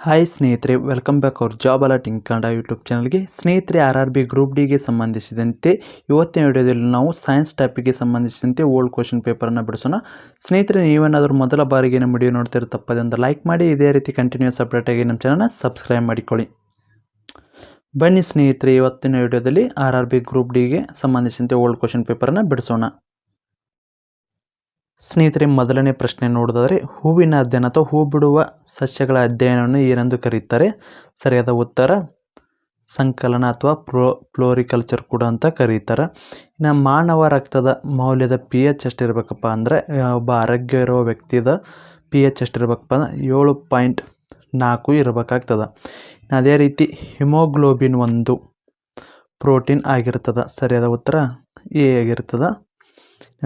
Hi ಸ್ನೇಹಿತರೆ welcome back ಅವ್ರ job alerting Kannada YouTube ಚಾನಲ್ಗೆ ಸ್ನೇಹಿತರೆ ಆರ್ ಆರ್ ಬಿ ಗ್ರೂಪ್ ಡಿಗೆ ಸಂಬಂಧಿಸಿದಂತೆ ಇವತ್ತಿನ ವಿಡಿಯೋದಲ್ಲಿ ನಾವು ಸೈನ್ಸ್ ಟಾಪಿಕ್ಗೆ ಸಂಬಂಧಿಸಿದಂತೆ ಓಲ್ಡ್ ಕ್ವಶನ್ ಪೇಪರನ್ನು ಬಿಡಿಸೋಣ. ಸ್ನೇಹಿತರೆ, ನೀವೇನಾದರೂ ಮೊದಲ ಬಾರಿಗೆ ನಮ್ಮ ವಿಡಿಯೋ ನೋಡ್ತಿರೋ ತಪ್ಪದೆ ಒಂದು ಲೈಕ್ ಮಾಡಿ, ಇದೇ ರೀತಿ ಕಂಟಿನ್ಯೂಸ್ ಅಪ್ಡೇಟಾಗಿ ನಮ್ಮ ಚಾನಲ್ನ ಸಬ್ಸ್ಕ್ರೈಬ್ ಮಾಡಿಕೊಳ್ಳಿ. ಬನ್ನಿ ಸ್ನೇಹಿತರೆ, ಇವತ್ತಿನ ವಿಡಿಯೋದಲ್ಲಿ ಆರ್ ಆರ್ ಬಿ ಗ್ರೂಪ್ ಡಿಗೆ ಸಂಬಂಧಿಸಿದಂತೆ ಓಲ್ಡ್ ಕ್ವಶನ್ ಪೇಪರನ್ನು ಬಿಡಿಸೋಣ. ಸ್ನೇಹಿತರೆ, ಮೊದಲನೇ ಪ್ರಶ್ನೆ ನೋಡೋದಾದರೆ ಹೂವಿನ ಅಧ್ಯಯನ ಅಥವಾ ಹೂ ಬಿಡುವ ಸಸ್ಯಗಳ ಅಧ್ಯಯನವನ್ನು ಏನೆಂದು ಕರೆಯುತ್ತಾರೆ? ಸರಿಯಾದ ಉತ್ತರ, ಸಂಕಲನ ಅಥವಾ ಪ್ರೋ ಫ್ಲೋರಿಕಲ್ಚರ್ ಕೂಡ ಅಂತ ಕರೀತಾರೆ ಇನ್ನು ಮಾನವ ರಕ್ತದ ಮೌಲ್ಯದ ಪಿ ಎಚ್ ಎಷ್ಟಿರಬೇಕಪ್ಪ ಅಂದರೆ ಒಬ್ಬ ಆರೋಗ್ಯ ಇರೋ ವ್ಯಕ್ತಿದ ಪಿ ಎಚ್ ಎಷ್ಟಿರಬೇಕಪ್ಪ ಅಂದ್ರೆ, ಏಳು ಪಾಯಿಂಟ್ ನಾಲ್ಕು ಇರಬೇಕಾಗ್ತದೆ. ಅದೇ ರೀತಿ ಹಿಮೋಗ್ಲೋಬಿನ್ ಒಂದು ಪ್ರೋಟೀನ್ ಆಗಿರ್ತದೆ. ಸರಿಯಾದ ಉತ್ತರ ಎ ಆಗಿರ್ತದೆ.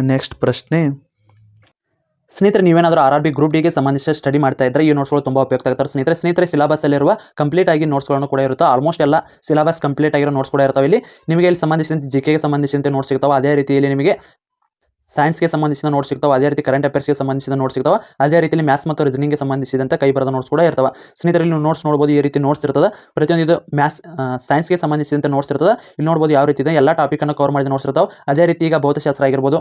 ನೆಕ್ಸ್ಟ್ ಪ್ರಶ್ನೆ ಸ್ನೇಹಿತರೆ, ನೀವೇನಾದರೂ ಆರ್ ಆರ್ ಬಿ ಗ್ರೂಪ್ ಡಿಗೆ ಸಂಬಂಧಿಸಿದ ಸ್ಟಡಿ ಮಾಡ್ತಾ ಇದ್ದರೆ ಈ ನೋಟ್ಸ್ಗಳು ತುಂಬ ಉಪಯುಕ್ತ ಆಗ್ತಾರೆ. ಸ್ನೇಹಿತರೆ ಸ್ನೇಹಿತರೆ ಸಿಲೆಬಸ್ಸಲ್ಲಿರುವ ಕಂಪ್ಲೀಟ್ ಆಗಿ ನೋಟ್ಸ್ಗಳನ್ನು ಕೂಡ ಇರುತ್ತೆ. ಆಲ್ಮೋಸ್ಟ್ ಎಲ್ಲ ಸಿಲಬಸ್ ಕಂಪ್ಲೀಟ್ ಆಗಿರೋ ನೋಟ್ಸ್ ಕೂಡ ಇರ್ತಾವೆ. ಇಲ್ಲಿ ನಿಮಗೆ ಇಲ್ಲಿ ಸಂಬಂಧಿಸಿದಂತೆ ಜಿ ಕೆಗೆ ಸಂಬಂಧಿಸಿದಂತೆ ನೋಟ್ಸ್ ಸಿಗ್ತಾವೆ. ಅದೇ ರೀತಿಯಲ್ಲಿ ನಿಮಗೆ ಸೈನ್ಸ್ಗೆ ಸಂಬಂಧಿಸಿದ ನೋಟ್ಸ್ ಸಿಗ್ತಾವೆ. ಅದೇ ರೀತಿ ಕರೆಂಟ್ ಅಫೇರ್ಸ್ಗೆ ಸಂಬಂಧಿಸಿದ ನೋಟ್ಸ್ ಸಿಗ್ತಾವೆ. ಅದೇ ರೀತಿಯಲ್ಲಿ ಮ್ಯಾಥ್ಸ್ ಮತ್ತು ರೀಸನಿಂಗ್ಗೆ ಸಂಬಂಧಿಸಿದಂತೆ ಕೈ ಬರದ ನೋಟ್ಸ್ ಕೂಡ ಇರ್ತವೆ. ಸ್ನೇಹಿತರಲ್ಲಿ ನೀವು ನೋಟ್ಸ್ ನೋಡ್ಬೋದು, ಈ ರೀತಿ ನೋಟ್ಸ್ ಇರ್ತದೆ. ಪ್ರತಿಯೊಂದು ಮ್ಯಾಥ್ಸ್ ಸೈನ್ಸ್ಗೆ ಸಂಬಂಧಿಸಿದಂತೆ ನೋಟ್ಸ್ ಇರ್ತದೆ. ಇಲ್ಲಿ ನೋಡ್ಬೋದು ಯಾವ ರೀತಿ ಇದೆ. ಎಲ್ಲ ಟಾಪಿಕನ್ನು ಕವರ್ ಮಾಡಿದ ನೋಟ್ಸ್ ಇರ್ತಾವೆ. ಅದೇ ರೀತಿ ಈಗ ಭೌತಶಾಸ್ತ್ರ ಆಗಿರ್ಬೋದು.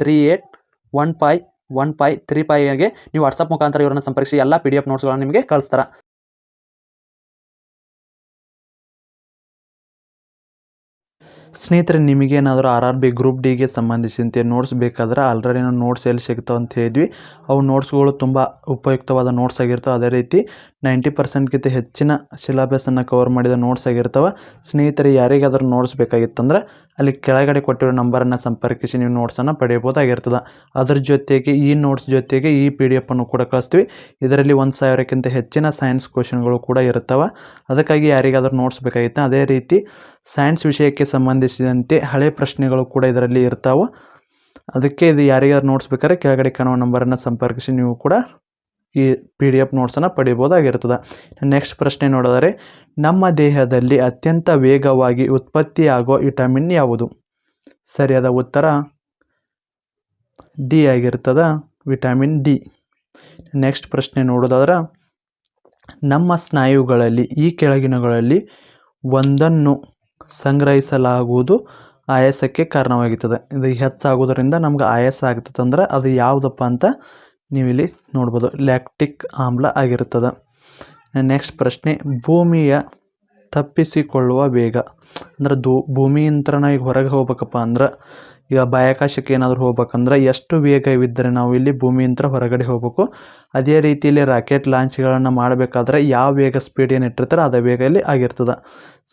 three eight one five one five three ಫೈಗೆ ನೀವು ವಾಟ್ಸಪ್ ಮುಖಾಂತರ ಇವರನ್ನು ಸಂಪರ್ಕಿಸಿ, ಎಲ್ಲ ಪಿ ಡಿ ಎಫ್ ನೋಟ್ಸ್ಗಳನ್ನು ನಿಮಗೆ ಕಳಿಸ್ತಾರೆ. ಸ್ನೇಹಿತರೆ ನಿಮಗೇನಾದರೂ ಆರ್ ಆರ್ ಬಿ ಗ್ರೂಪ್ ಡಿಗೆ ಸಂಬಂಧಿಸಿದಂತೆ ನೋಟ್ಸ್ ಬೇಕಾದ್ರೆ ಆಲ್ರೆಡಿ ನಾವು ನೋಟ್ಸ್ ಎಲ್ಲಿ ಸಿಗ್ತಾವೆ ಅಂತ ಹೇಳಿದ್ವಿ. ಅವು ನೋಟ್ಸ್ಗಳು ತುಂಬ ಉಪಯುಕ್ತವಾದ ನೋಟ್ಸ್ ಆಗಿರ್ತವೆ. ಅದೇ ರೀತಿ ನೈಂಟಿ ಪರ್ಸೆಂಟ್ಗಿಂತ ಹೆಚ್ಚಿನ ಸಿಲೆಬಸನ್ನು ಕವರ್ ಮಾಡಿದ ನೋಟ್ಸ್ ಆಗಿರ್ತವೆ. ಸ್ನೇಹಿತರೆ, ಯಾರಿಗಾದರೂ ನೋಟ್ಸ್ ಬೇಕಾಗಿತ್ತಂದ್ರೆ ಅಲ್ಲಿ ಕೆಳಗಡೆ ಕೊಟ್ಟಿರೋ ನಂಬರನ್ನು ಸಂಪರ್ಕಿಸಿ ನೀವು ನೋಟ್ಸನ್ನು ಪಡೆಯಬಹುದಾಗಿರ್ತದೆ. ಅದರ ಜೊತೆಗೆ ಈ ನೋಟ್ಸ್ ಜೊತೆಗೆ ಈ ಪಿ ಡಿ ಎಫನ್ನು ಕೂಡ ಕಳಿಸ್ತೀವಿ. ಇದರಲ್ಲಿ ಒಂದು ಸಾವಿರಕ್ಕಿಂತ ಹೆಚ್ಚಿನ ಸೈನ್ಸ್ ಕ್ವಶನ್ಗಳು ಕೂಡ ಇರ್ತವೆ ಅದಕ್ಕಾಗಿ ಯಾರಿಗಾದರೂ ನೋಟ್ಸ್ ಬೇಕಾಗಿತ್ತು ಅದೇ ರೀತಿ ಸೈನ್ಸ್ ವಿಷಯಕ್ಕೆ ಸಂಬಂಧಿಸಿದಂತೆ ಹಳೆ ಪ್ರಶ್ನೆಗಳು ಕೂಡ ಇದರಲ್ಲಿ ಇರ್ತಾವೆ. ಅದಕ್ಕೆ ಇದು ಯಾರಿಗಾದ್ರು ನೋಟ್ಸ್ ಬೇಕಾದ್ರೆ ಕೆಳಗಡೆ ಕಾಣುವ ನಂಬರನ್ನು ಸಂಪರ್ಕಿಸಿ ನೀವು ಕೂಡ ಈ ಪಿ ಡಿ ಎಫ್ ನೋಟ್ಸನ್ನು ಪಡಿಬೋದಾಗಿರ್ತದೆ. ನೆಕ್ಸ್ಟ್ ಪ್ರಶ್ನೆ ನೋಡಿದರೆ, ನಮ್ಮ ದೇಹದಲ್ಲಿ ಅತ್ಯಂತ ವೇಗವಾಗಿ ಉತ್ಪತ್ತಿಯಾಗುವ ವಿಟಮಿನ್ ಯಾವುದು? ಸರಿಯಾದ ಉತ್ತರ ಡಿ ಆಗಿರ್ತದೆ, ವಿಟಮಿನ್ ಡಿ ನೆಕ್ಸ್ಟ್ ಪ್ರಶ್ನೆ ನೋಡೋದಾದ್ರೆ ನಮ್ಮ ಸ್ನಾಯುಗಳಲ್ಲಿ, ಈ ಕೆಳಗಿನಗಳಲ್ಲಿ ಒಂದನ್ನು ಸಂಗ್ರಹಿಸಲಾಗುವುದು ಆಯಾಸಕ್ಕೆ ಕಾರಣವಾಗುತ್ತದೆ ಇದು ಹೆಚ್ಚಾಗೋದರಿಂದ ನಮ್ಗೆ ಆಯಾಸ ಆಗ್ತದೆ ಅಂದ್ರೆ ಅದು ಯಾವುದಪ್ಪ ಅಂತ ನೀವಿಲ್ಲಿ ನೋಡ್ಬೋದು. ಲ್ಯಾಕ್ಟಿಕ್ ಆಮ್ಲ ಆಗಿರುತ್ತದೆ. ನೆಕ್ಸ್ಟ್ ಪ್ರಶ್ನೆ, ಭೂಮಿಯ ತಪ್ಪಿಸಿಕೊಳ್ಳುವ ವೇಗ. ಅಂದ್ರೆ ದೂ ಭೂಮಿಯಂತ್ರನ ಈಗ ಹೊರಗೆ ಹೋಗ್ಬೇಕಪ್ಪ ಅಂದ್ರೆ, ಈಗ ಬಾಹ್ಯಾಕಾಶಕ್ಕೆ ಏನಾದರೂ ಹೋಗ್ಬೇಕಂದ್ರೆ ಎಷ್ಟು ವೇಗವಿದ್ದರೆ ನಾವು ಇಲ್ಲಿ ಭೂಮಿಯಿಂದ ಹೊರಗಡೆ ಹೋಗ್ಬೇಕು. ಅದೇ ರೀತಿಯಲ್ಲಿ ರಾಕೆಟ್ ಲಾಂಚ್ಗಳನ್ನು ಮಾಡಬೇಕಾದ್ರೆ ಯಾವ ವೇಗ ಸ್ಪೀಡ್ ಏನು ಇಟ್ಟಿರ್ತಾರೆ ಅದೇ ವೇಗ ಇಲ್ಲಿ ಆಗಿರ್ತದೆ.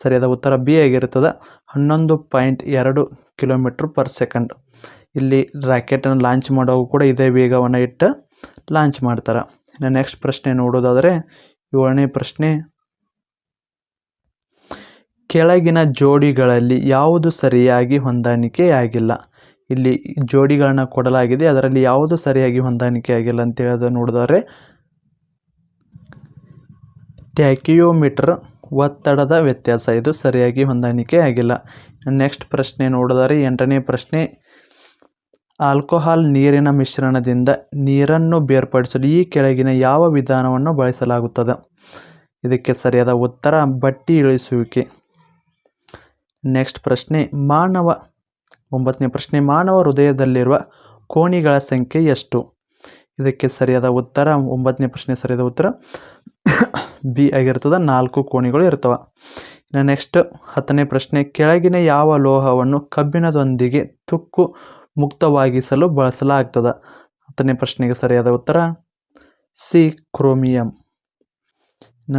ಸರಿಯಾದ ಉತ್ತರ ಬಿ ಆಗಿರ್ತದೆ. ಹನ್ನೊಂದು ಪಾಯಿಂಟ್ ಎರಡು ಕಿಲೋಮೀಟ್ರ್ ಪರ್ ಸೆಕೆಂಡ್. ಇಲ್ಲಿ ರಾಕೆಟನ್ನು ಲಾಂಚ್ ಮಾಡೋವು ಕೂಡ ಇದೇ ವೇಗವನ್ನು ಇಟ್ಟು ಲಾಂಚ್ ಮಾಡ್ತಾರೆ. ಇನ್ನು ನೆಕ್ಸ್ಟ್ ಪ್ರಶ್ನೆ ನೋಡೋದಾದರೆ, ಏಳನೇ ಪ್ರಶ್ನೆ. ಕೆಳಗಿನ ಜೋಡಿಗಳಲ್ಲಿ ಯಾವುದು ಸರಿಯಾಗಿ ಹೊಂದಾಣಿಕೆಯಾಗಿಲ್ಲ? ಇಲ್ಲಿ ಜೋಡಿಗಳನ್ನ ಕೊಡಲಾಗಿದೆ, ಅದರಲ್ಲಿ ಯಾವುದು ಸರಿಯಾಗಿ ಹೊಂದಾಣಿಕೆಯಾಗಿಲ್ಲ ಅಂತ ಹೇಳೋದು ನೋಡಿದರೆ ಟ್ಯಾಕಿಯೋಮೀಟರ್ ಒತ್ತಡದ ವ್ಯತ್ಯಾಸ. ಇದು ಸರಿಯಾಗಿ ಹೊಂದಾಣಿಕೆ ಆಗಿಲ್ಲ ನೆಕ್ಸ್ಟ್ ಪ್ರಶ್ನೆ ನೋಡಿದರೆ ಎಂಟನೇ ಪ್ರಶ್ನೆ. ಆಲ್ಕೋಹಾಲ್ ನೀರಿನ ಮಿಶ್ರಣದಿಂದ ನೀರನ್ನು ಬೇರ್ಪಡಿಸಲು ಈ ಕೆಳಗಿನ ಯಾವ ವಿಧಾನವನ್ನು ಬಳಸಲಾಗುತ್ತದೆ? ಇದಕ್ಕೆ ಸರಿಯಾದ ಉತ್ತರ, ಬಟ್ಟಿ ಇಳಿಸುವಿಕೆ. ನೆಕ್ಸ್ಟ್ ಪ್ರಶ್ನೆ, ಮಾನವ, ಒಂಬತ್ತನೇ ಪ್ರಶ್ನೆ, ಮಾನವ ಹೃದಯದಲ್ಲಿರುವ ಕೋಣಿಗಳ ಸಂಖ್ಯೆ ಎಷ್ಟು? ಇದಕ್ಕೆ ಸರಿಯಾದ ಉತ್ತರ, ಒಂಬತ್ತನೇ ಪ್ರಶ್ನೆ ಸರಿಯಾದ ಉತ್ತರ ಬಿ ಆಗಿರ್ತದೆ, ನಾಲ್ಕು ಕೋಣಿಗಳು ಇರ್ತವೆ. ಇನ್ನು ನೆಕ್ಸ್ಟ್ ಹತ್ತನೇ ಪ್ರಶ್ನೆ, ಕೆಳಗಿನ ಯಾವ ಲೋಹವನ್ನು ಕಬ್ಬಿಣದೊಂದಿಗೆ ತುಕ್ಕು ಮುಕ್ತವಾಗಿಸಲು ಬಳಸಲಾಗ್ತದೆ? ಹತ್ತನೇ ಪ್ರಶ್ನೆಗೆ ಸರಿಯಾದ ಉತ್ತರ, ಸಿ, ಕ್ರೋಮಿಯಂ. ನ.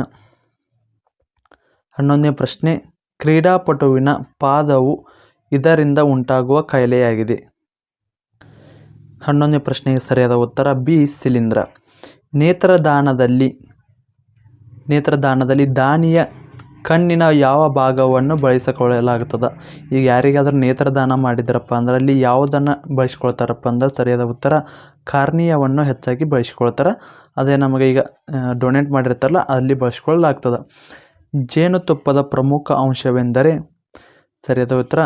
ಹನ್ನೊಂದನೇ ಪ್ರಶ್ನೆ, ಕ್ರೀಡಾಪಟುವಿನ ಪಾದವು ಇದರಿಂದ ಉಂಟಾಗುವ ಕಾಯಿಲೆಯಾಗಿದೆ. ಹನ್ನೊಂದನೇ ಪ್ರಶ್ನೆಗೆ ಸರಿಯಾದ ಉತ್ತರ, ಬಿ ಶಿಲೀಂಧ್ರ ನೇತ್ರದಾನದಲ್ಲಿ ನೇತ್ರದಾನದಲ್ಲಿ ದಾನಿಯ ಕಣ್ಣಿನ ಯಾವ ಭಾಗವನ್ನು ಬಳಸಿಕೊಳ್ಳಲಾಗುತ್ತದೆ? ಈಗ ಯಾರಿಗಾದರೂ ನೇತ್ರದಾನ ಮಾಡಿದ್ರಪ್ಪ ಅಂದ್ರೆ ಅಲ್ಲಿ ಯಾವುದನ್ನು ಬಳಸ್ಕೊಳ್ತಾರಪ್ಪ ಅಂದ್ರೆ ಸರಿಯಾದ ಉತ್ತರ, ಕಾರ್ನಿಯವನ್ನು ಹೆಚ್ಚಾಗಿ ಬಳಸ್ಕೊಳ್ತಾರೆ. ಅದೇ ನಮಗೆ ಈಗ ಡೊನೇಟ್ ಮಾಡಿರ್ತಾರಲ್ಲ, ಅಲ್ಲಿ ಬಳಸ್ಕೊಳ್ಳಲಾಗ್ತದೆ. ಜೇನುತುಪ್ಪದ ಪ್ರಮುಖ ಅಂಶವೆಂದರೆ ಸರಿಯಾದ ಉತ್ತರ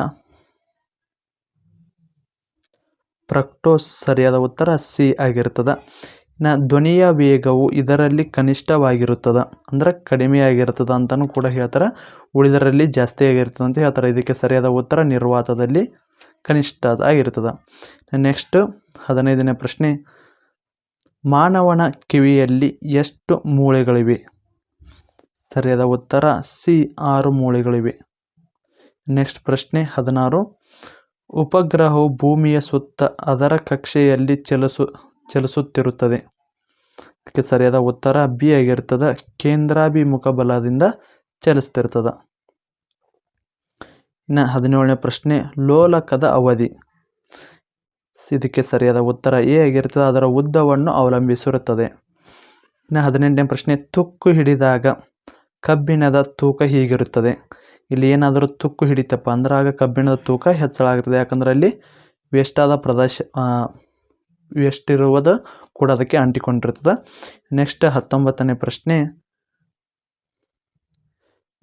ಪ್ರಕ್ಟೋಸ್ ಸರಿಯಾದ ಉತ್ತರ ಸಿ ಆಗಿರ್ತದೆ. ಇನ್ನು ಧ್ವನಿಯ ವೇಗವು ಇದರಲ್ಲಿ ಕನಿಷ್ಠವಾಗಿರುತ್ತದೆ, ಅಂದ್ರೆ ಕಡಿಮೆಯಾಗಿರ್ತದೆ ಅಂತಲೂ ಕೂಡ ಹೇಳ್ತಾರೆ. ಉಳಿದರಲ್ಲಿ ಜಾಸ್ತಿ ಆಗಿರ್ತದೆ ಅಂತ ಹೇಳ್ತಾರೆ. ಇದಕ್ಕೆ ಸರಿಯಾದ ಉತ್ತರ ನಿರ್ವಾತದಲ್ಲಿ ಕನಿಷ್ಠ ಆಗಿರ್ತದೆ ನೆಕ್ಸ್ಟ್ ಹದಿನೈದನೇ ಪ್ರಶ್ನೆ. ಮಾನವನ ಕಿವಿಯಲ್ಲಿ ಎಷ್ಟು ಮೂಳೆಗಳಿವೆ? ಸರಿಯಾದ ಉತ್ತರ, ಸಿ, ಆರು ಮೂಳೆಗಳಿವೆ. ನೆಕ್ಸ್ಟ್ ಪ್ರಶ್ನೆ, ಹದಿನಾರು. ಉಪಗ್ರಹವು ಭೂಮಿಯ ಸುತ್ತ ಅದರ ಕಕ್ಷೆಯಲ್ಲಿ ಚಲಿಸು ಚಲಿಸುತ್ತಿರುತ್ತದೆ. ಇದಕ್ಕೆ ಸರಿಯಾದ ಉತ್ತರ ಬಿ ಆಗಿರ್ತದೆ. ಕೇಂದ್ರಾಭಿಮುಖ ಬಲದಿಂದ ಚಲಿಸ್ತಿರ್ತದೆ ಇನ್ನು ಹದಿನೇಳನೇ ಪ್ರಶ್ನೆ, ಲೋಲಕದ ಅವಧಿ. ಇದಕ್ಕೆ ಸರಿಯಾದ ಉತ್ತರ ಎ ಆಗಿರ್ತದೆ. ಅದರ ಉದ್ದವನ್ನು ಅವಲಂಬಿಸಿರುತ್ತದೆ. ಇನ್ನು ಹದಿನೆಂಟನೇ ಪ್ರಶ್ನೆ, ತುಕ್ಕು ಹಿಡಿದಾಗ ಕಬ್ಬಿಣದ ತೂಕ ಹೀಗಿರುತ್ತದೆ. ಇಲ್ಲಿ ಏನಾದರೂ ತುಕ್ಕು ಹಿಡಿತಪ್ಪ ಅಂದ್ರೆ ಆಗ ಕಬ್ಬಿಣದ ತೂಕ ಹೆಚ್ಚಳ ಆಗ್ತದೆ ಯಾಕಂದ್ರೆ ಅಲ್ಲಿ ವೇಸ್ಟಾದ ಪ್ರದೇಶ ವೇಸ್ಟ್ ಇರುವುದು ಕೂಡ ಅದಕ್ಕೆ ಅಂಟಿಕೊಂಡಿರ್ತದೆ. ನೆಕ್ಸ್ಟ್ ಹತ್ತೊಂಬತ್ತನೇ ಪ್ರಶ್ನೆ.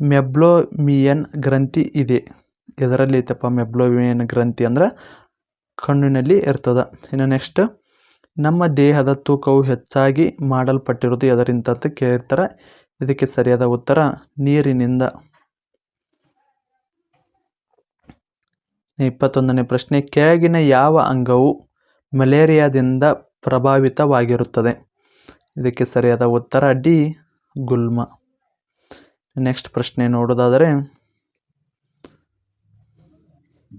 ಮೆಬ್ಲೋಮಿಯನ್ ಗ್ರಂಥಿ ಇದೆ. ಇದರಲ್ಲಿ ಐತಪ್ಪ ಮೆಬ್ಲೋಮಿಯನ್ ಗ್ರಂಥಿ ಅಂದ್ರೆ? ಕಣ್ಣಿನಲ್ಲಿ ಇರ್ತದೆ. ಇನ್ನು ನೆಕ್ಸ್ಟ್, ನಮ್ಮ ದೇಹದ ತೂಕವು ಹೆಚ್ಚಾಗಿ ಮಾಡಲ್ಪಟ್ಟಿರೋದು ಎದರಿಂದ ಅಂತ ಕೇಳಿರ್ತಾರೆ. ಇದಕ್ಕೆ ಸರಿಯಾದ ಉತ್ತರ, ನೀರಿನಿಂದ. ಇಪ್ಪತ್ತೊಂದನೇ ಪ್ರಶ್ನೆ, ಕೆಳಗಿನ ಯಾವ ಅಂಗವು ಮಲೇರಿಯಾದಿಂದ ಪ್ರಭಾವಿತವಾಗಿರುತ್ತದೆ. ಇದಕ್ಕೆ ಸರಿಯಾದ ಉತ್ತರ ಡಿ, ಗುಲ್ಮ. ನೆಕ್ಸ್ಟ್ ಪ್ರಶ್ನೆ ನೋಡೋದಾದರೆ,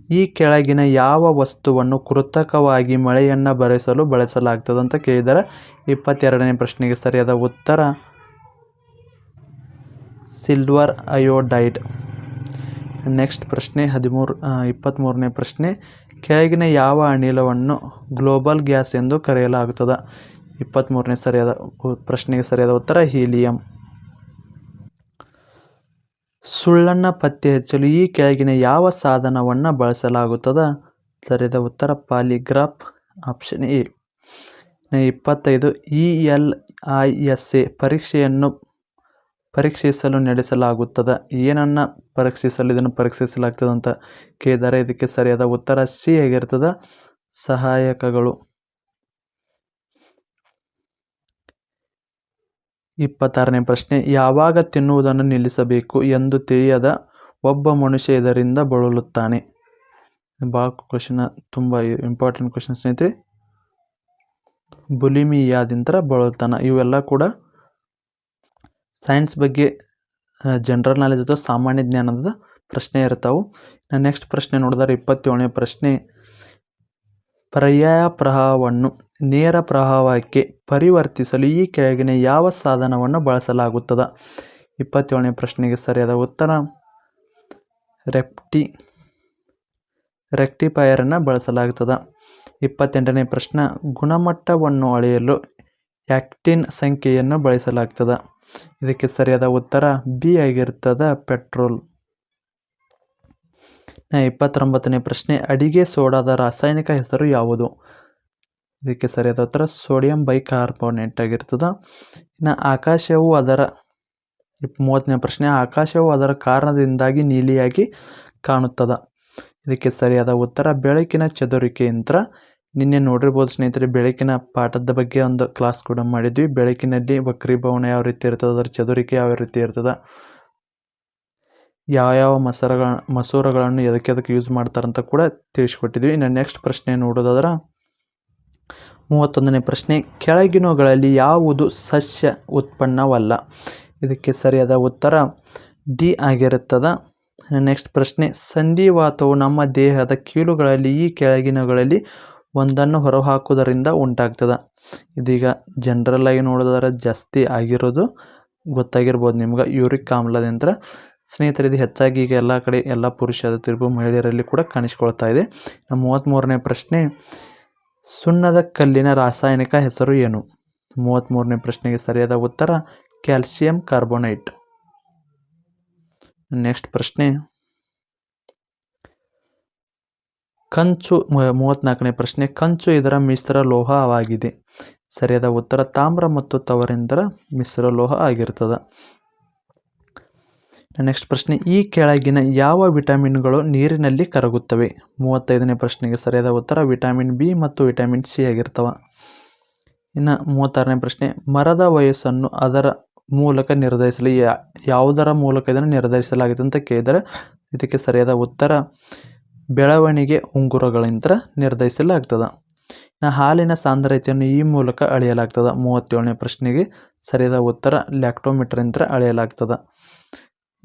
ಈ ಕೆಳಗಿನ ಯಾವ ವಸ್ತುವನ್ನು ಕೃತಕವಾಗಿ ಮಳೆಯನ್ನು ಬರೆಸಲು ಬಳಸಲಾಗ್ತದೆ ಅಂತ ಕೇಳಿದರೆ, ಇಪ್ಪತ್ತೆರಡನೇ ಪ್ರಶ್ನೆಗೆ ಸರಿಯಾದ ಉತ್ತರ ಸಿಲ್ವರ್ ಅಯೋಡೈಡ್ ನೆಕ್ಸ್ಟ್ ಪ್ರಶ್ನೆ, ಹದಿಮೂರು ಇಪ್ಪತ್ತ್ಮೂರನೇ ಪ್ರಶ್ನೆ ಕೆಳಗಿನ ಯಾವ ಅನಿಲವನ್ನು ಗ್ಲೋಬಲ್ ಗ್ಯಾಸ್ ಎಂದು ಕರೆಯಲಾಗುತ್ತದೆ? ಇಪ್ಪತ್ತ್ಮೂರನೇ ಸರಿಯಾದ ಪ್ರಶ್ನೆಗೆ ಸರಿಯಾದ ಉತ್ತರ ಹೀಲಿಯಂ. ಸುಳ್ಳನ್ನು ಪತ್ತೆ ಹಚ್ಚಲು ಈ ಕೆಳಗಿನ ಯಾವ ಸಾಧನವನ್ನು ಬಳಸಲಾಗುತ್ತದೆ? ಸರಿಯಾದ ಉತ್ತರ ಪಾಲಿಗ್ರಾಫ್, ಆಪ್ಷನ್ ಎ. ಇಪ್ಪತ್ತೈದು, E L I S A ಪರೀಕ್ಷೆಯನ್ನು, ಪರೀಕ್ಷಿಸಲು ನಡೆಸಲಾಗುತ್ತದೆ. ಏನನ್ನು ಪರೀಕ್ಷಿಸಲು ಇದನ್ನು ಪರೀಕ್ಷಿಸಲಾಗ್ತದೆ ಅಂತ ಕೇಳಿದರೆ ಇದಕ್ಕೆ ಸರಿಯಾದ ಉತ್ತರ ಸಿ ಆಗಿರ್ತದೆ ಸಹಾಯಕಗಳು. ಇಪ್ಪತ್ತಾರನೇ ಪ್ರಶ್ನೆ, ಯಾವಾಗ ತಿನ್ನುವುದನ್ನು ನಿಲ್ಲಿಸಬೇಕು ಎಂದು ತಿಳಿಯದ ಒಬ್ಬ ಮನುಷ್ಯ ಇದರಿಂದ ಬಳಲುತ್ತಾನೆ? ಭಾಳ ಕ್ವಶನ್ ತುಂಬ ಇಂಪಾರ್ಟೆಂಟ್ ಕ್ವಶನ್ ಸ್ನೇಹಿತರೆ. ಬುಲಿಮಿಯಾದಿಂತರ ಬಳಲುತ್ತಾನೆ. ಇವೆಲ್ಲ ಕೂಡ ಸೈನ್ಸ್ ಬಗ್ಗೆ ಜನರಲ್ ನಾಲೆಜ್ ಅಥವಾ ಸಾಮಾನ್ಯ ಜ್ಞಾನದ ಪ್ರಶ್ನೆ ಇರ್ತಾವೆ. ನೆಕ್ಸ್ಟ್ ಪ್ರಶ್ನೆ ನೋಡಿದ್ರೆ ಇಪ್ಪತ್ತೇಳನೇ ಪ್ರಶ್ನೆ. ಪರ್ಯಾಯ ಪ್ರವಾಹವನ್ನು ನೇರ ಪ್ರವಾಹಕ್ಕೆ ಪರಿವರ್ತಿಸಲು ಈ ಕೆಳಗಿನ ಯಾವ ಸಾಧನವನ್ನು ಬಳಸಲಾಗುತ್ತದೆ? ಇಪ್ಪತ್ತೇಳನೇ ಪ್ರಶ್ನೆಗೆ ಸರಿಯಾದ ಉತ್ತರ. ರೆಪ್ಟಿ ರೆಕ್ಟಿಫೈಯರನ್ನು ಬಳಸಲಾಗುತ್ತದೆ. ಇಪ್ಪತ್ತೆಂಟನೇ ಪ್ರಶ್ನೆ, ಗುಣಮಟ್ಟವನ್ನು ಅಳೆಯಲು ಆ್ಯಕ್ಟಿನ್ ಸಂಖ್ಯೆಯನ್ನು ಬಳಸಲಾಗ್ತದೆ ಇದಕ್ಕೆ ಸರಿಯಾದ ಉತ್ತರ ಬಿ ಆಗಿರ್ತದೆ ಪೆಟ್ರೋಲ್. ಇಪ್ಪತ್ತೊಂಬತ್ತನೇ ಪ್ರಶ್ನೆ, ಅಡಿಗೆ ಸೋಡಾದ ರಾಸಾಯನಿಕ ಹೆಸರು ಯಾವುದು? ಇದಕ್ಕೆ ಸರಿಯಾದ ಉತ್ತರ ಸೋಡಿಯಂ ಬೈಕಾರ್ಬೋನೇಟ್ ಆಗಿರ್ತದೆ. ಇನ್ನು ಆಕಾಶವು ಅದರ ಮೂವತ್ತನೇ ಪ್ರಶ್ನೆ, ಆಕಾಶವು ಅದರ ಕಾರಣದಿಂದಾಗಿ ನೀಲಿಯಾಗಿ ಕಾಣುತ್ತದೆ. ಇದಕ್ಕೆ ಸರಿಯಾದ ಉತ್ತರ, ಬೆಳಕಿನ ಚದುರಿಕೆ ಯಂತ್ರ. ನಿನ್ನೆ ನೋಡಿರ್ಬೋದು ಸ್ನೇಹಿತರೆ, ಬೆಳಕಿನ ಪಾಠದ ಬಗ್ಗೆ ಒಂದು ಕ್ಲಾಸ್ ಕೂಡ ಮಾಡಿದ್ವಿ. ಬೆಳಕಿನಲ್ಲಿ ವಕ್ರೀಭವನ ಯಾವ ರೀತಿ ಇರ್ತದೆ, ಅದರ ಚದುರಿಕೆ ಯಾವ ರೀತಿ ಇರ್ತದೆ ಯಾವ ಯಾವ ಮಸರಗಳ ಮಸೂರಗಳನ್ನು ಎದಕ್ಕೆ ಎದಕ್ಕೆ ಯೂಸ್ ಮಾಡ್ತಾರಂತ ಕೂಡ ತಿಳಿಸ್ಕೊಟ್ಟಿದ್ವಿ. ಇನ್ನು ನೆಕ್ಸ್ಟ್ ಪ್ರಶ್ನೆ ನೋಡೋದಾದ್ರೆ, ಮೂವತ್ತೊಂದನೇ ಪ್ರಶ್ನೆ, ಕೆಳಗಿನವುಗಳಲ್ಲಿ ಯಾವುದು ಸಸ್ಯ ಉತ್ಪನ್ನವಲ್ಲ? ಇದಕ್ಕೆ ಸರಿಯಾದ ಉತ್ತರ ಡಿ ಆಗಿರುತ್ತದೆ. ನೆಕ್ಸ್ಟ್ ಪ್ರಶ್ನೆ, ಸಂಧಿವಾತವು ನಮ್ಮ ದೇಹದ ಕೀಲುಗಳಲ್ಲಿ ಈ ಕೆಳಗಿನಗಳಲ್ಲಿ ಒಂದನ್ನು ಹೊರಹಾಕುವುದರಿಂದ ಉಂಟಾಗ್ತದೆ. ಇದೀಗ ಜನರಲ್ ಆಗಿ ನೋಡೋದಾದ್ರೆ ಜಾಸ್ತಿ ಆಗಿರೋದು ಗೊತ್ತಾಗಿರ್ಬೋದು. ನಿಮ್ಗೆ ಯೂರಿಕ್ ಆಮ್ಲದಿಂದ ಸ್ನೇಹಿತರೆ ಇದು ಹೆಚ್ಚಾಗಿ ಈಗ ಎಲ್ಲ ಕಡೆ ಎಲ್ಲ ಪುರುಷ ತಿರುಗು ಮಹಿಳೆಯರಲ್ಲಿ ಕೂಡ ಕಾಣಿಸ್ಕೊಳ್ತಾ ಇದೆ. ನಮ್ಮ ಮೂವತ್ತ್ಮೂರನೇ ಪ್ರಶ್ನೆ, ಸುಣ್ಣದ ಕಲ್ಲಿನ ರಾಸಾಯನಿಕ ಹೆಸರು ಏನು? ಮೂವತ್ತ್ಮೂರನೇ ಪ್ರಶ್ನೆಗೆ ಸರಿಯಾದ ಉತ್ತರ, ಕ್ಯಾಲ್ಸಿಯಂ ಕಾರ್ಬೋನೈಟ್. ನೆಕ್ಸ್ಟ್ ಪ್ರಶ್ನೆ ಕಂಚು, ಮೂ- ಮೂವತ್ನಾಲ್ಕನೇ ಪ್ರಶ್ನೆ, ಕಂಚು ಇದರ ಮಿಶ್ರ ಲೋಹವಾಗಿದೆ. ಸರಿಯಾದ ಉತ್ತರ, ತಾಮ್ರ ಮತ್ತು ತವರಿಂದರ ಮಿಶ್ರ ಲೋಹ ಆಗಿರ್ತದೆ ನೆಕ್ಸ್ಟ್ ಪ್ರಶ್ನೆ, ಈ ಕೆಳಗಿನ ಯಾವ ವಿಟಮಿನ್ಗಳು ನೀರಿನಲ್ಲಿ ಕರಗುತ್ತವೆ? ಮೂವತ್ತೈದನೇ ಪ್ರಶ್ನೆಗೆ ಸರಿಯಾದ ಉತ್ತರ, ವಿಟಮಿನ್ ಬಿ ಮತ್ತು ವಿಟಮಿನ್ ಸಿ ಆಗಿರ್ತವೆ. ಇನ್ನು ಮೂವತ್ತಾರನೇ ಪ್ರಶ್ನೆ, ಮರದ ವಯಸ್ಸನ್ನು ಅದರ ಮೂಲಕ ನಿರ್ಧರಿಸಲು ಯಾವುದರ ಮೂಲಕ ಇದನ್ನು ನಿರ್ಧರಿಸಲಾಗಿದೆ ಅಂತ ಕೇಳಿದರೆ, ಇದಕ್ಕೆ ಸರಿಯಾದ ಉತ್ತರ ಬೆಳವಣಿಗೆ ಉಂಗುರಗಳಿಂದ ನಿರ್ಧರಿಸಲಾಗ್ತದ. ಇನ್ನು ಹಾಲಿನ ಸಾಂದ್ರತೆಯನ್ನು ಈ ಮೂಲಕ ಅಳೆಯಲಾಗ್ತದೆ. ಮೂವತ್ತೇಳನೇ ಪ್ರಶ್ನೆಗೆ ಸರಿಯಾದ ಉತ್ತರ ಲ್ಯಾಕ್ಟೋಮೀಟರ್ನಿಂದ ಅಳೆಯಲಾಗ್ತದೆ.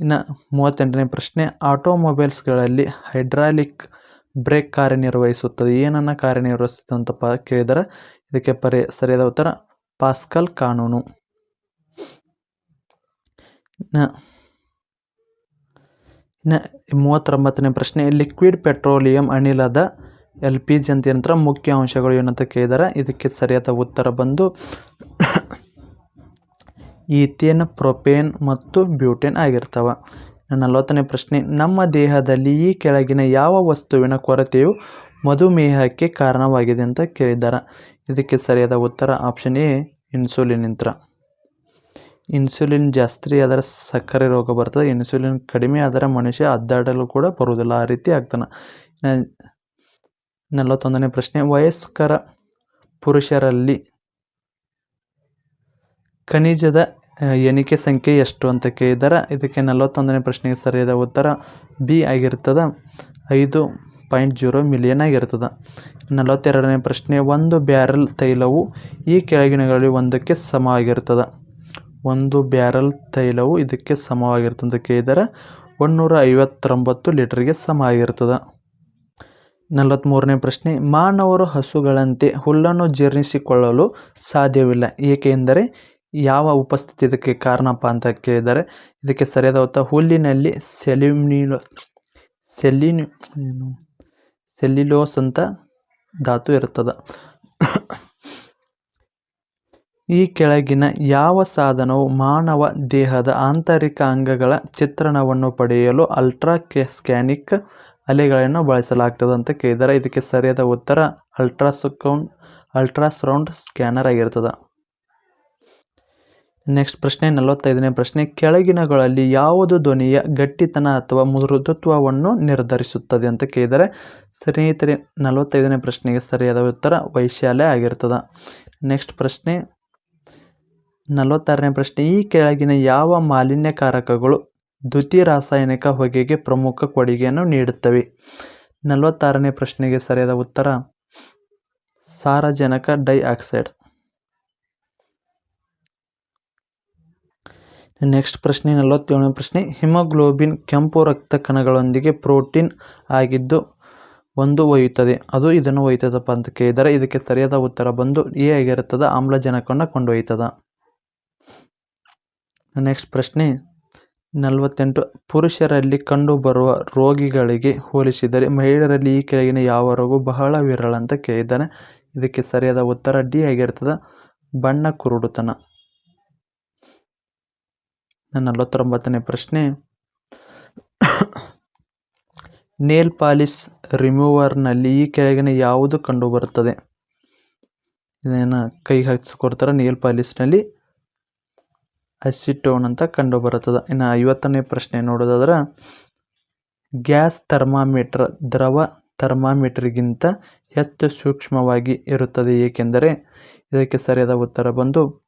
ಇನ್ನು ಮೂವತ್ತೆಂಟನೇ ಪ್ರಶ್ನೆ, ಆಟೋಮೊಬೈಲ್ಸ್ಗಳಲ್ಲಿ ಹೈಡ್ರಾಲಿಕ್ ಬ್ರೇಕ್ ಕಾರ್ಯನಿರ್ವಹಿಸುತ್ತದೆ. ಏನನ್ನು ಕಾರ್ಯನಿರ್ವಹಿಸುತ್ತದೆ ಅಂತಪ್ಪ ಕೇಳಿದರೆ ಇದಕ್ಕೆ ಪರಿ ಸರಿಯಾದ ಉತ್ತರ, ಪಾಸ್ಕಲ್ ಕಾನೂನು. ಇನ್ನು ಇನ್ನು ಮೂವತ್ತೊಂಬತ್ತನೇ ಪ್ರಶ್ನೆ ಲಿಕ್ವಿಡ್ ಪೆಟ್ರೋಲಿಯಂ ಅನಿಲದ ಎಲ್ ಪಿ ಜಿ ಅಂತ ಯಂತ್ರ ಮುಖ್ಯ ಅಂಶಗಳು ಏನಂತ ಕೇಳಿದ್ದಾರೆ ಇದಕ್ಕೆ ಸರಿಯಾದ ಉತ್ತರ ಬಂದು ಈಥೇನ್, ಪ್ರೊಪೇನ್ ಮತ್ತು ಬ್ಯೂಟೇನ್ ಆಗಿರ್ತವೆ. ನಲವತ್ತನೇ ಪ್ರಶ್ನೆ, ನಮ್ಮ ದೇಹದಲ್ಲಿ ಈ ಕೆಳಗಿನ ಯಾವ ವಸ್ತುವಿನ ಕೊರತೆಯು ಮಧುಮೇಹಕ್ಕೆ ಕಾರಣವಾಗಿದೆ ಅಂತ ಕೇಳಿದ್ದಾರೆ ಇದಕ್ಕೆ ಸರಿಯಾದ ಉತ್ತರ ಆಪ್ಷನ್ ಎ ಇನ್ಸುಲಿನ್ ಯಂತ್ರ. ಇನ್ಸುಲಿನ್ ಜಾಸ್ತಿ ಆದರೆ ಸಕ್ಕರೆ ರೋಗ ಬರ್ತದೆ. ಇನ್ಸುಲಿನ್ ಕಡಿಮೆ ಆದರೆ ಮನುಷ್ಯ ಅದ್ದಾಡಲು ಕೂಡ ಬರುವುದಿಲ್ಲ. ಆ ರೀತಿ ಆಗ್ತಾನೆ. ನಲವತ್ತೊಂದನೇ ಪ್ರಶ್ನೆ. ವಯಸ್ಕರ ಪುರುಷರಲ್ಲಿ ಖನಿಜದ ಎಣಿಕೆ ಸಂಖ್ಯೆ ಎಷ್ಟು ಅಂತ ಕೇಳಿದರೆ ಇದಕ್ಕೆ ನಲವತ್ತೊಂದನೇ ಪ್ರಶ್ನೆಗೆ ಸರಿಯಾದ ಉತ್ತರ ಬಿ ಆಗಿರ್ತದೆ ಐದು ಪಾಯಿಂಟ್ ಜೀರೋ ಮಿಲಿಯನ್ ಆಗಿರ್ತದೆ ನಲವತ್ತೆರಡನೇ ಪ್ರಶ್ನೆ. ಒಂದು ಬ್ಯಾರಲ್ ತೈಲವು ಈ ಕೆಳಗಿನಗಳಲ್ಲಿ ಒಂದಕ್ಕೆ ಸಮವಾಗಿರ್ತದೆ ಒಂದು ಬ್ಯಾರಲ್ ತೈಲವು ಇದಕ್ಕೆ ಸಮವಾಗಿರ್ತದೆ ಕೇಳಿದರೆ ಒಂದುನೂರ ಐವತ್ತೊಂಬತ್ತು ಲೀಟರ್ಗೆ ಸಮ ಆಗಿರ್ತದೆ ನಲವತ್ತ್ಮೂರನೇ ಪ್ರಶ್ನೆ, ಮಾನವರು ಹಸುಗಳಂತೆ ಹುಲ್ಲನ್ನು ಜೀರ್ಣಿಸಿಕೊಳ್ಳಲು ಸಾಧ್ಯವಿಲ್ಲ, ಏಕೆಂದರೆ ಯಾವ ಉಪಸ್ಥಿತಿ ಇದಕ್ಕೆ ಕಾರಣಪ್ಪ ಅಂತ ಕೇಳಿದರೆ ಇದಕ್ಕೆ ಸರಿಯಾದ ಉತ್ತರ ಹುಲ್ಲಿನಲ್ಲಿ ಸೆಲ್ಯೂಮಿನ, ಸೆಲ್ಯೂನ್ ಏನು ಸೆಲ್ಯುಲೋಸ್ ಅಂತ ಧಾತು ಇರ್ತದೆ ಈ ಕೆಳಗಿನ ಯಾವ ಸಾಧನವು ಮಾನವ ದೇಹದ ಆಂತರಿಕ ಅಂಗಗಳ ಚಿತ್ರಣವನ್ನು ಪಡೆಯಲು ಅಲ್ಟ್ರಾ ಕೆ ಸ್ಕ್ಯಾನಿಕ್ ಅಲೆಗಳನ್ನು ಬಳಸಲಾಗ್ತದೆ ಅಂತ ಕೇಳಿದರೆ ಇದಕ್ಕೆ ಸರಿಯಾದ ಉತ್ತರ ಅಲ್ಟ್ರಾಸೌಂಡ್ ಅಲ್ಟ್ರಾಸೌಂಡ್ ಸ್ಕ್ಯಾನರ್ ಆಗಿರ್ತದೆ ನೆಕ್ಸ್ಟ್ ಪ್ರಶ್ನೆ, ನಲವತ್ತೈದನೇ ಪ್ರಶ್ನೆ. ಕೆಳಗಿನಗಳಲ್ಲಿ ಯಾವುದು ಧ್ವನಿಯ ಗಟ್ಟಿತನ ಅಥವಾ ಮೃದುತ್ವವನ್ನು ನಿರ್ಧರಿಸುತ್ತದೆ ಅಂತ ಕೇಳಿದರೆ ಸ್ನೇಹಿತರೆ, ನಲವತ್ತೈದನೇ ಪ್ರಶ್ನೆಗೆ ಸರಿಯಾದ ಉತ್ತರ ವೈಶಾಲ್ಯ ಆಗಿರ್ತದೆ ನೆಕ್ಸ್ಟ್ ಪ್ರಶ್ನೆ ನಲವತ್ತಾರನೇ ಪ್ರಶ್ನೆ, ಈ ಕೆಳಗಿನ ಯಾವ ಮಾಲಿನ್ಯಕಾರಕಗಳು ದ್ಯುತಿ ರಾಸಾಯನಿಕ ಹೊಗೆಗೆ ಪ್ರಮುಖ ಕೊಡುಗೆಯನ್ನು ನೀಡುತ್ತವೆ? ನಲವತ್ತಾರನೇ ಪ್ರಶ್ನೆಗೆ ಸರಿಯಾದ ಉತ್ತರ, ಸಾರಜನಕ ಡೈಆಕ್ಸೈಡ್. ನೆಕ್ಸ್ಟ್ ಪ್ರಶ್ನೆ, ನಲವತ್ತೇಳನೇ ಪ್ರಶ್ನೆ, ಹಿಮೋಗ್ಲೋಬಿನ್ ಕೆಂಪು ರಕ್ತ ಕಣಗಳೊಂದಿಗೆ ಪ್ರೋಟೀನ್ ಆಗಿದ್ದು ಒಂದು ಒಯ್ಯುತ್ತದೆ. ಅದು ಇದನ್ನು ಒಯ್ತದಪ್ಪ ಅಂತ ಕೇಳಿದರೆ ಇದಕ್ಕೆ ಸರಿಯಾದ ಉತ್ತರ ಬಂದು ಎ ಆಗಿರುತ್ತದೆ, ಆಮ್ಲಜನಕವನ್ನು ಕೊಂಡೊಯ್ತದ ನೆಕ್ಸ್ಟ್ ಪ್ರಶ್ನೆ. ನಲವತ್ತೆಂಟು. ಪುರುಷರಲ್ಲಿ ಕಂಡುಬರುವ ರೋಗಿಗಳಿಗೆ ಹೋಲಿಸಿದರೆ ಮಹಿಳೆಯರಲ್ಲಿ ಈ ಕೆಳಗಿನ ಯಾವ ರೋಗ ಬಹಳ ವಿರಳ ಅಂತ ಕೇಳಿದ್ದಾನೆ. ಇದಕ್ಕೆ ಸರಿಯಾದ ಉತ್ತರ ಡಿ ಆಗಿರ್ತದೆ. ಬಣ್ಣ ಕುರುಡುತನ. ನಲವತ್ತೊಂಬತ್ತನೇ ಪ್ರಶ್ನೆ. ನೇಲ್ ಪಾಲಿಸ್ ರಿಮೂವರ್ನಲ್ಲಿ ಈ ಕೆಳಗಿನ ಯಾವುದು ಕಂಡುಬರುತ್ತದೆ? ಇದನ್ನು ಕೈ ಹಾಕಿಸ್ಕೊಡ್ತಾರೆ ನೇಲ್ ಪಾಲಿಶ್ನಲ್ಲಿ? ಅಸಿಟೋನ್ ಅಂತ ಕಂಡುಬರುತ್ತದೆ. ಇನ್ನು ಐವತ್ತನೇ ಪ್ರಶ್ನೆ ನೋಡೋದಾದ್ರೆ, ಗ್ಯಾಸ್ ಥರ್ಮಾಮೀಟರ್ ದ್ರವ ಥರ್ಮಾಮೀಟರ್ಗಿಂತ ಹೆಚ್ಚು ಸೂಕ್ಷ್ಮವಾಗಿ ಇರುತ್ತದೆ. ಏಕೆಂದರೆ ಇದಕ್ಕೆ ಸರಿಯಾದ ಉತ್ತರ ಬಂದು,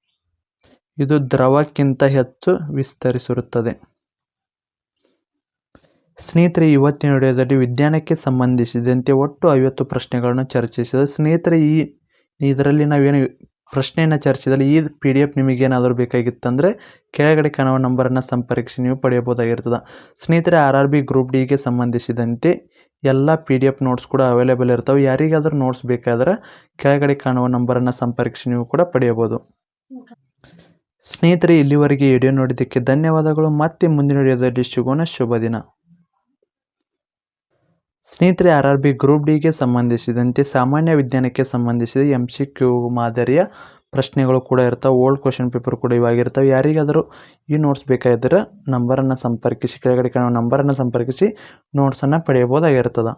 ಇದು ದ್ರವಕ್ಕಿಂತ ಹೆಚ್ಚು ವಿಸ್ತರಿಸಿರುತ್ತದೆ. ಸ್ನೇಹಿತರೆ, ಇವತ್ತಿನ ವಿಡಿಯೋದಲ್ಲಿ ವಿಜ್ಞಾನಕ್ಕೆ ಸಂಬಂಧಿಸಿದಂತೆ ಒಟ್ಟು ಐವತ್ತು ಪ್ರಶ್ನೆಗಳನ್ನು ಚರ್ಚಿಸಿದೆ. ಸ್ನೇಹಿತರೆ, ಈ ಇದರಲ್ಲಿ ನಾವೇನು ಪ್ರಶ್ನೆಯನ್ನು ಚರ್ಚಿಸಿದಲ್ಲಿ ಈ ಪಿ ಡಿ ಎಫ್ ನಿಮಗೇನಾದರೂ ಬೇಕಾಗಿತ್ತಂದರೆ ಕೆಳಗಡೆ ಕಾಣುವ ನಂಬರನ್ನು ಸಂಪರ್ಕಿಸಿ ನೀವು ಪಡೆಯಬಹುದಾಗಿರ್ತದೆ. ಸ್ನೇಹಿತರೆ ಆರ್ ಆರ್ ಬಿ ಗ್ರೂಪ್ ಡಿಗೆ ಸಂಬಂಧಿಸಿದಂತೆ ಎಲ್ಲ ಪಿ ಡಿ ಎಫ್ ನೋಟ್ಸ್ ಕೂಡ ಅವೈಲೇಬಲ್ ಇರ್ತವೆ. ಯಾರಿಗಾದರೂ ನೋಟ್ಸ್ ಬೇಕಾದರೆ ಕೆಳಗಡೆ ಕಾಣುವ ನಂಬರನ್ನು ಸಂಪರ್ಕಿಸಿ ನೀವು ಕೂಡ ಪಡೆಯಬಹುದು. ಸ್ನೇಹಿತರೆ, ಇಲ್ಲಿವರೆಗೆ ವಿಡಿಯೋ ನೋಡಿದ್ದಕ್ಕೆ ಧನ್ಯವಾದಗಳು. ಮತ್ತೆ ಮುಂದಿನ ವಿಡಿಯೋದಲ್ಲಿ ಶುಭನ ಶುಭ ದಿನ. ಸ್ನೇಹಿತರೆ ಆರ್ ಆರ್ ಬಿ ಗ್ರೂಪ್ ಡಿಗೆ ಸಂಬಂಧಿಸಿದಂತೆ ಸಾಮಾನ್ಯ ವಿಜ್ಞಾನಕ್ಕೆ ಸಂಬಂಧಿಸಿದ ಎಂ ಸಿ ಕ್ಯೂ ಮಾದರಿಯ ಪ್ರಶ್ನೆಗಳು ಕೂಡ ಇರ್ತವೆ, ಓಲ್ಡ್ ಕ್ವಶನ್ ಪೇಪರ್ ಕೂಡ ಇವಾಗಿರ್ತವೆ. ಯಾರಿಗಾದರೂ ಈ ನೋಟ್ಸ್ ಬೇಕಾಗಿದ್ದರೆ ನಂಬರನ್ನು ಸಂಪರ್ಕಿಸಿ, ಕೆಳಗಡೆ ಕಾಣುವ ನಂಬರನ್ನು ಸಂಪರ್ಕಿಸಿ ನೋಟ್ಸನ್ನು ಪಡೆಯಬಹುದಾಗಿರ್ತದೆ.